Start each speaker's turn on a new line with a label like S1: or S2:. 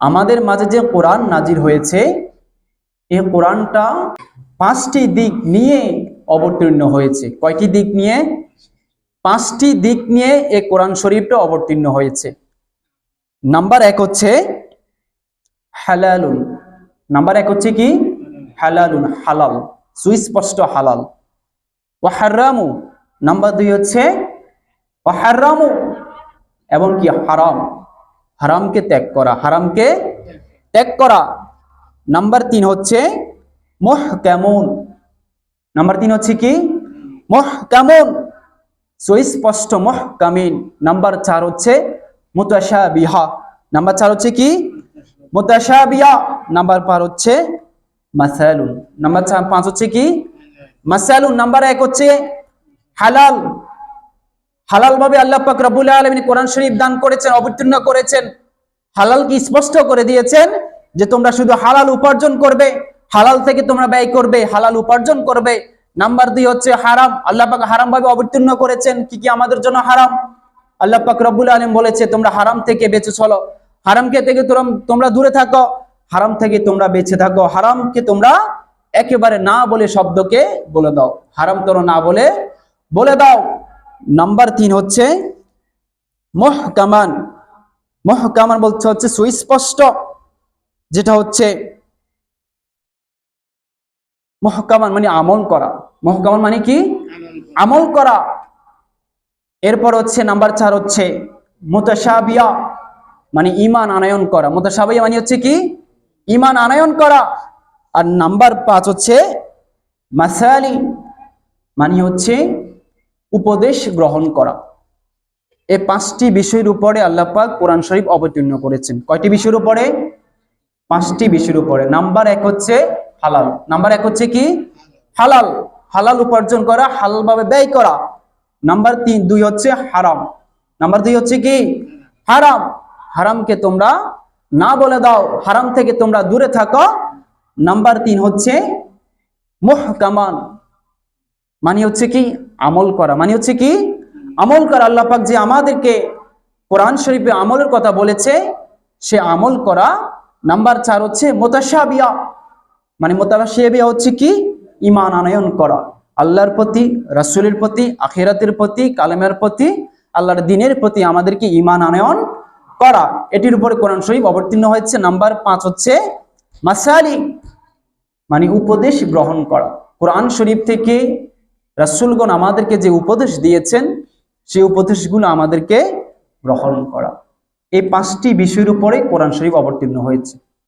S1: আমাদের মাঝে যে কোরআন নাজির হয়েছে, এই কোরআনটা পাঁচটি দিক নিয়ে অবতীর্ণ হয়েছে। কয়টি দিক নিয়ে? পাঁচটি দিক নিয়ে এই কোরআন শরীফটা অবতীর্ণ হয়েছে। নাম্বার এক হচ্ছে হালালুন। নাম্বার এক হচ্ছে কি? হালালুন, হালাল। সুস্পষ্ট হালাল। ও হারামু নাম্বার দুই হচ্ছে ও হারামু এবং কি? হারাম। হারামকে ত্যাগ করা, হারামকে ত্যাগ করা। নাম্বার তিন হচ্ছে মোহ কেমন নাম্বার তিন হচ্ছে কি? মোহ কেমন সুস্পষ্ট মোহ কামিন নাম্বার চার হচ্ছে মুতাশা বিহা নাম্বার চার হচ্ছে কি? মুতাশা বিয়া নাম্বার পার হচ্ছে মাসালুন। নাম্বার পাঁচ হচ্ছে কি? মাসালুন। নাম্বার এক হচ্ছে হালাল। হালাল ভাবে আল্লাহ পাক রব্বুল আলামিন কোরআন শরীফ দান করেছেন, অবতীর্ণ করেছেন। হালাল কি স্পষ্ট করে দিয়েছেন যে তোমরা শুধু হালাল উপার্জন করবে, হালাল থেকে তোমরা ব্যয় করবে, হালাল উপার্জন করবে। নাম্বার দুই হচ্ছে হারাম। আল্লাহ পাক হারাম ভাবে অবতীর্ণ করেছেন। কি কি আমাদের জন্য হারাম? আল্লাহ পাক রব্বুল আলম বলেছে, তোমরা হারাম থেকে বেঁচে চলো। হারামকে থেকে তোমরা দূরে থাকো। হারাম থেকে তোমরা বেঁচে থাকো। হারামকে তোমরা একেবারে না বলে শব্দকে বলে দাও। হারাম তোর না বলে বলে দাও। নাম্বার তিন হচ্ছে মহকামান। মহকামান বলছে হচ্ছে সুস্পষ্ট, যেটা হচ্ছে মহকামান মানে আমল করা। মহকামান মানে কি? আমল করা। এরপর হচ্ছে নাম্বার চার হচ্ছে মোতাসাবিয়া মানে ইমান আনায়ন করা। মোতাসাবিয়া মানে হচ্ছে কি? ইমান আনায়ন করা। আর নাম্বার পাঁচ হচ্ছে মাসালি মানে হচ্ছে উপদেশ গ্রহণ করা। এই পাঁচটি বিষয়ের উপরে আল্লাহ পাক কোরআন শরীফ অবতীর্ণ করেছেন। কয়টি বিষয়ের উপরে? পাঁচটি বিষয়ের উপরে। নাম্বার এক হচ্ছে হালাল। নাম্বার এক হচ্ছে কি? হালাল। হালাল উপার্জন করা হালাল ভাবে ব্যয় করা। নাম্বার তিন দুই হচ্ছে হারাম। নাম্বার দুই হচ্ছে কি? হারাম। হারামকে তোমরা না বলে দাও। হারাম থেকে তোমরা দূরে থাকো। নাম্বার তিন হচ্ছে মুহকামান। মানে হচ্ছে কি? আমল করা। মানে হচ্ছে কি? আমল করা। আল্লাহ পাক যে আমাদেরকে কোরআন শরীফে আমলের কথা বলেছে, সে আমল করা। নাম্বার চার হচ্ছে মোতাসাবিয়া। মানে মোতাসাবিয়া হচ্ছে কি? ইমান আনয়ন করা। আল্লাহর প্রতি, রাসূলের প্রতি, আখিরাতের প্রতি, কালেমের প্রতি, আল্লাহর দিনের প্রতি আমাদেরকে ইমান আনয়ন করা। এটির উপরে কোরআন শরীফ অবতীর্ণ হয়েছে। নাম্বার পাঁচ হচ্ছে মাসালি মানে উপদেশ গ্রহণ করা। কোরআন শরীফ থেকে রাসূলগণ আমাদেরকে যে উপদেশ দিয়েছেন, সেই উপদেশগুলো আমাদেরকে গ্রহণ করা। এই পাঁচটি বিষয়ের উপরে কোরআন শরীফ অবতীর্ণ হয়েছে।